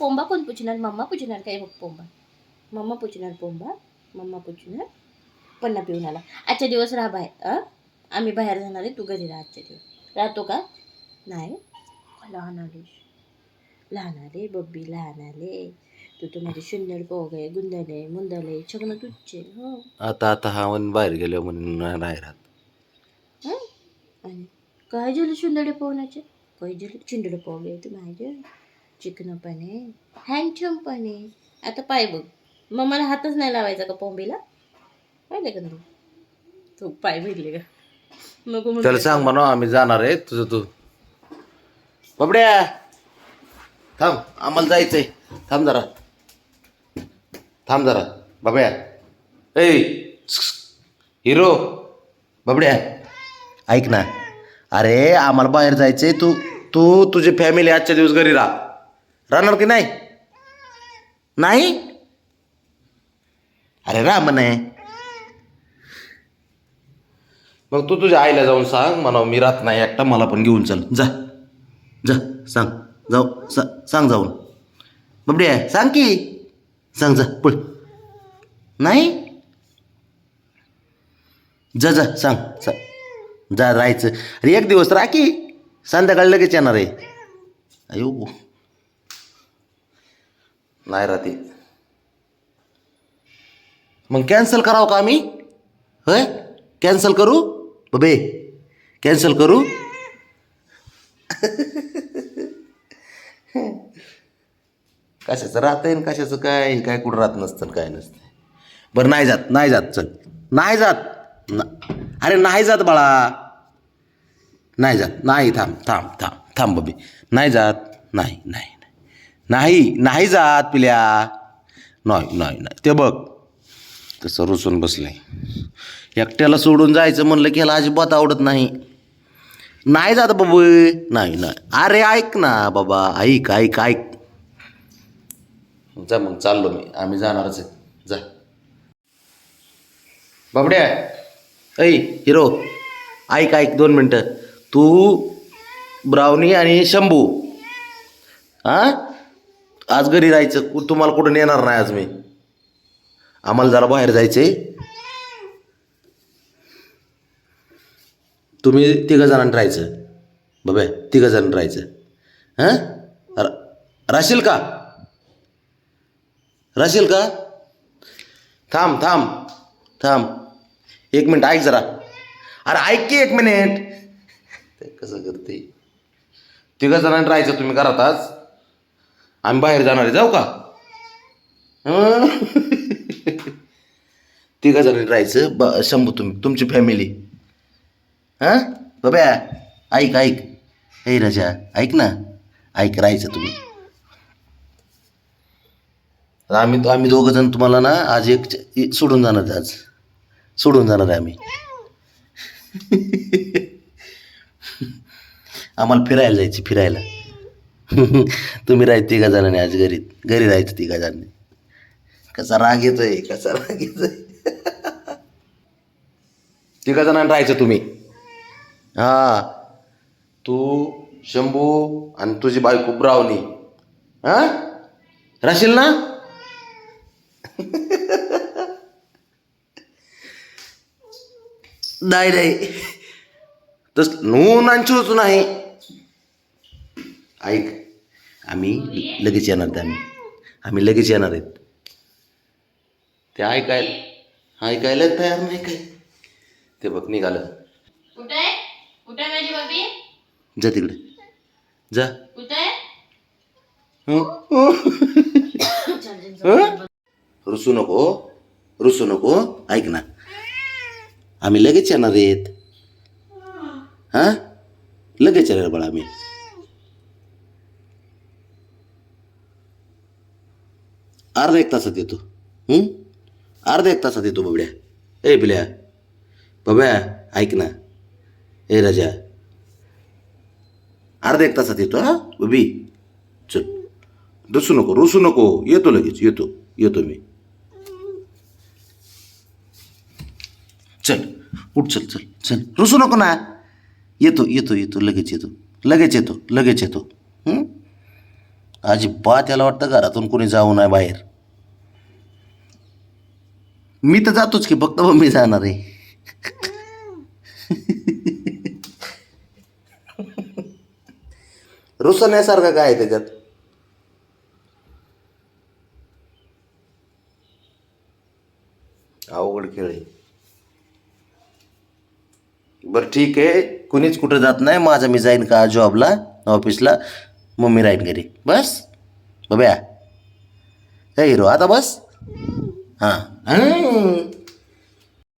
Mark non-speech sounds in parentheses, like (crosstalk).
पोंबा कोण पुजणार? मम्मा पुजणार काय बघ पोंबा? Mamma पुजणार पोंबा mamma पुजणार. पन्ना पिऊन आला. आजच्या दिवस राहा बाहेर आम्ही बाहेर जाणार आहे तू घरी राहा आजच्या दिवस. राहतो का? नाही. लहान आले लहान आले बब्बी लहान आले. तू तर माझे शून्य पोगे गुंदले मुंदले सगळं तुझचे हो. आता आता हा म्हणून बाहेर गेलो म्हणून नाही राहत? आणि काय झालं शुंदडे पोहण्याचे? काय झालं? चिंडडे पोहले तू माझे चिकन पण आहे हँडछम पण आहे आता पाय बघ. मग मला हातच नाही लावायचा का पोंबीला? पाहिले का तू? तू पाय भेटले का? नको म्हणते. त्याला सांग म्हणा आम्ही जाणार आहे तुझं तू. बबड्या! थांब आम्हाला जायचंय. थांब जरा. थांब जरा. बाबड्या. ए हिरो! बबड्या! ऐक ना. अरे आम्हाला बाहेर जायचंय तू. तू तुझी फॅमिली आजच्या दिवस घरी राहा. राहणार की नाही? नाही? अरे राम नाही मग तू तुझ्या आईला जाऊन सांग म्हणा मी राहत नाही एकटा मला पण घेऊन चल. जा. जा सांग. जाऊ सा सांग जाऊन. बबडी आहे सांग की. सांग जा पळ. नाही? जा जा सांग सा जा राहायचं. अरे एक दिवस राखी की. संध्याकाळी लगेच येणार आहे. अयो. नाही राहते. मग कॅन्सल करावं का आम्ही? होय? कॅन्सल करू? बबे कॅन्सल करू? कशाचं राहतंय आहे कशाचं काय? काय कुठं राहत नसतं काय नसतं बरं नाही जात नाही जात चल. नाही जात. ना अरे नाही जात बाळा. नाही जात. नाही थांब थांब थांब थांब बबी. नाही जात. नाही नाही. नाही नाही जात पिल्या. नाही नाही नाही. ते बघ. तसं रुसून बसलंय एकट्याला सोडून जायचं म्हणलं की ह्याला अजिबात आवडत नाही. नाही जात बाबू. नाही नाही. अरे ऐक ना बाबा. ऐक ऐक ऐक. जा मग चाललो मी. आम्ही जाणारच आहे जा. बाबड्या. ऐ हिरो. ऐक ऐक. दोन मिनटं. तू ब्राउनी आणि शंभू. हां आज घरी जायचं कु- तुम्हाला कुठं नेणार नाही आज मी? आम्हाला जरा बाहेर जायचं आहे तुम्ही तिघं जणांनी राहायचं. बाबा तिघं जण राहायचं. हां? राहशील का? राहशील का? थांब थांब थांब. एक मिनिट ऐक जरा. अरे ऐक की एक मिनिट. ते कसं करते? तिघं जणांनी राहायचं तुम्ही घरात आज? आम्ही बाहेर जाणार आहे जाऊ का? तिघा (laughs) तिघं जणांनी राहायचं ब शंभू तुम्ही तुमची फॅमिली हां? बाबा ऐक ऐक. हे राजा ऐक ना. ऐक राहायचं तुम्ही. आम्ही आम्ही दोघं जण तुम्हाला ना आज एक च- सोडून जाणार आहे आज. सोडून जाणार आहे आम्ही. (laughs) आम्हाला फिरायला जायची फिरायला. (laughs) तुम्ही राहायचं तिघा जणांनी आज घरी घरी राहायचं तिघा जणांनी. कसा राग येतोय कसा राग येतोय. (laughs) तिघा जणांनी राहायचं तुम्ही. हा. तू शंभू आणि तुझी बायको ब्रावणी हा? राहशील ना? (laughs) नाही नाही. तस नू नांचूच नाही. ऐक आम्ही लगेच येणार ते आम्ही. आम्ही लगेच येणार आहेत. ते ऐकायला ऐकायला तयार नाही काय ते बघ निघालं. जा तिकडे. जा. कुठे आहे? हं? रुसू नको रुसू नको ऐक ना. आम्ही लगेच येणार आहेत. हां? लगेच येणार बाळा आम्ही. अर्धा एक तासात येतो. अर्धा एक तासात येतो बबड्या. ए बिल्या. बब्या ऐक ना. ए राजा. अर्धा एक तासात येतो हा? बबी चल. रुसू नको रुसू नको. येतो लगेच येतो. येतो मी. चल. उठ चल चल चल. रुसू नको ना. येतो येतो येतो. लगेच येतो. लगेच येतो लगेच येतो. अजिबात याला वाटतं घरातून कोणी जाऊ नये बाहेर. मी तर जातोच की फक्त मम्मी मी जाणार आहे. (laughs) रुसण्यासारखं काय आहे त्याच्यात? अवघड खेळ आहे. बरं ठीक आहे. कुणीच कुठं जात नाही. माझा मी जाईन का जॉबला ऑफिसला? मम्मी राहीन घरी. बस. बघ्या हे हिरो आता बस. हां हं.